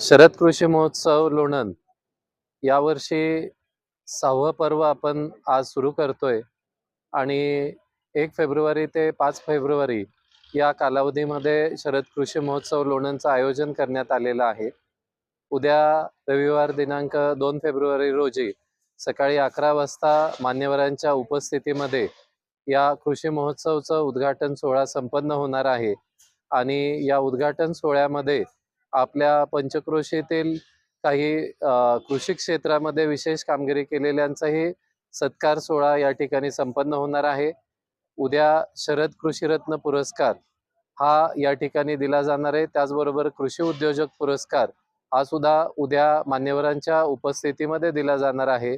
शरद कृषी महोत्सव लोणंद. यावर्षी सहावं पर्व आपण आज सुरू करतोय. आणि एक फेब्रुवारी ते पाच फेब्रुवारी या कालावधीमध्ये शरद कृषी महोत्सव लोणंदचं आयोजन करण्यात आलेलं आहे. उद्या रविवार दिनांक दोन फेब्रुवारी रोजी सकाळी अकरा वाजता मान्यवरांच्या उपस्थितीमध्ये या कृषी महोत्सवचं उद्घाटन सोहळा संपन्न होणार आहे. आणि या उद्घाटन सोहळ्यामध्ये आपल्या पंचक्रोशीतील काही कृषी क्षेत्रामध्ये विशेष कामगिरी केलेल्यांचाही सत्कार सोहळा या ठिकाणी संपन्न होणार आहे. उद्या शरद कृषीरत्न पुरस्कार हा या ठिकाणी दिला जाणार आहे. त्याचबरोबर कृषी उद्योजक पुरस्कार हा सुद्धा उद्या मान्यवरांच्या उपस्थितीमध्ये दिला जाणार आहे.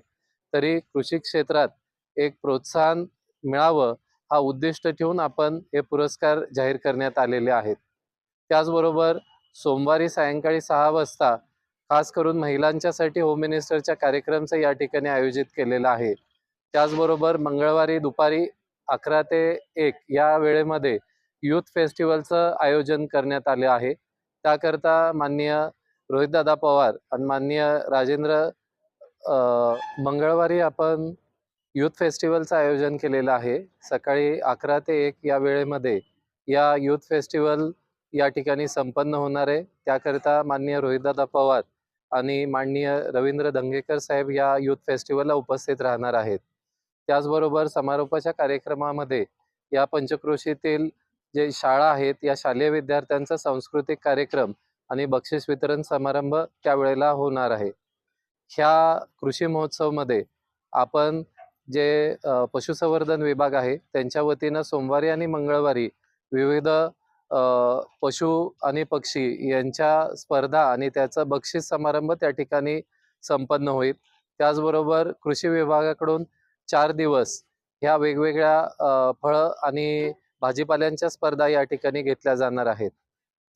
तरी कृषी क्षेत्रात एक प्रोत्साहन मिळावं हा उद्दिष्ट ठेवून आपण हे पुरस्कार जाहीर करण्यात आलेले आहेत. त्याचबरोबर सोमवारी सायंकाळी सहा वाजता खास करून महिलांच्यासाठी होम मिनिस्टरच्या कार्यक्रमचं या ठिकाणी आयोजित केलेलं आहे. त्याचबरोबर मंगळवारी दुपारी अकरा ते एक या वेळेमध्ये युथ फेस्टिवलचं आयोजन करण्यात आले आहे. त्याकरता माननीय रोहितदादा पवार आणि माननीय राजेंद्र मंगळवारी आपण युथ फेस्टिवलचं आयोजन केलेलं आहे. सकाळी अकरा ते एक या वेळेमध्ये या युथ फेस्टिवल या ठिकाणी संपन्न होणार आहे. त्याकरिता माननीय रोहितदादा पवार आणि माननीय रवींद्र दंगेकर साहेब या युथ फेस्टिवलला उपस्थित राहणार आहेत. त्याचबरोबर समारोपाच्या कार्यक्रमामध्ये या पंचक्रोशीतील जे शाळा आहेत या शालेय विद्यार्थ्यांचा सांस्कृतिक कार्यक्रम आणि बक्षीस वितरण समारंभ त्यावेळेला होणार आहे. ह्या कृषी महोत्सवमध्ये आपण जे पशुसंवर्धन विभाग आहे त्यांच्या वतीनं सोमवारी आणि मंगळवारी विविध पशु आणि पक्षी यांच्या स्पर्धा आणि त्याचं बक्षीस समारंभ त्या ठिकाणी संपन्न होईल. त्याचबरोबर कृषी विभागाकडून चार दिवस ह्या वेगवेगळ्या फळं आणि भाजीपाल्यांच्या स्पर्धा या ठिकाणी घेतल्या जाणार आहेत.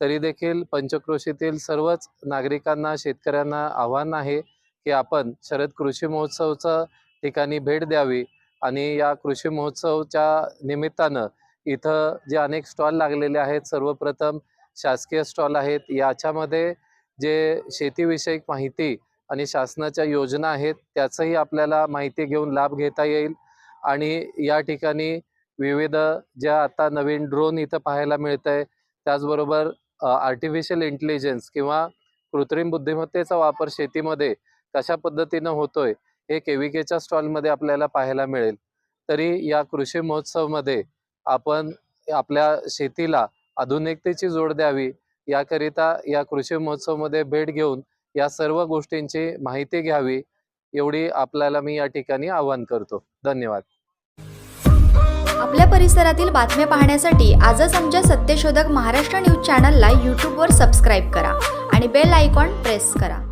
तरी देखील पंचक्रोशीतील सर्वच नागरिकांना शेतकऱ्यांना आव्हान आहे की आपण शरद कृषी महोत्सवचं ठिकाणी भेट द्यावी आणि या कृषी महोत्सवच्या निमित्तानं इथं जे अनेक स्टॉल लागलेले आहेत सर्वप्रथम शासकीय स्टॉल आहेत. याच्यामध्ये जे शेतीविषयक माहिती आणि शासनाच्या योजना आहेत त्याचंही आपल्याला माहिती घेऊन लाभ घेता येईल. आणि या ठिकाणी विविध ज्या आता नवीन ड्रोन इथं पाहायला मिळत आहे त्याचबरोबर आर्टिफिशियल इंटेलिजन्स किंवा कृत्रिम बुद्धिमत्तेचा वापर शेतीमध्ये कशा पद्धतीनं होतोय हे केविकेच्या स्टॉलमध्ये आपल्याला पाहायला मिळेल. तरी या कृषी महोत्सवमध्ये आपण आपल्या शेतीला आधुनिकतेची जोड द्यावी याकरिता या कृषी महोत्सवमध्ये भेट घेऊन या सर्व गोष्टींची माहिती घ्यावी एवढी आपल्याला मी या ठिकाणी आवाहन करतो. धन्यवाद. आपल्या परिसरातील बातम्या पाहण्यासाठी आजच आमच्या सत्यशोधक महाराष्ट्र न्यूज चॅनलला यूट्यूबवर सबस्क्राईब करा आणि बेल आयकॉन प्रेस करा.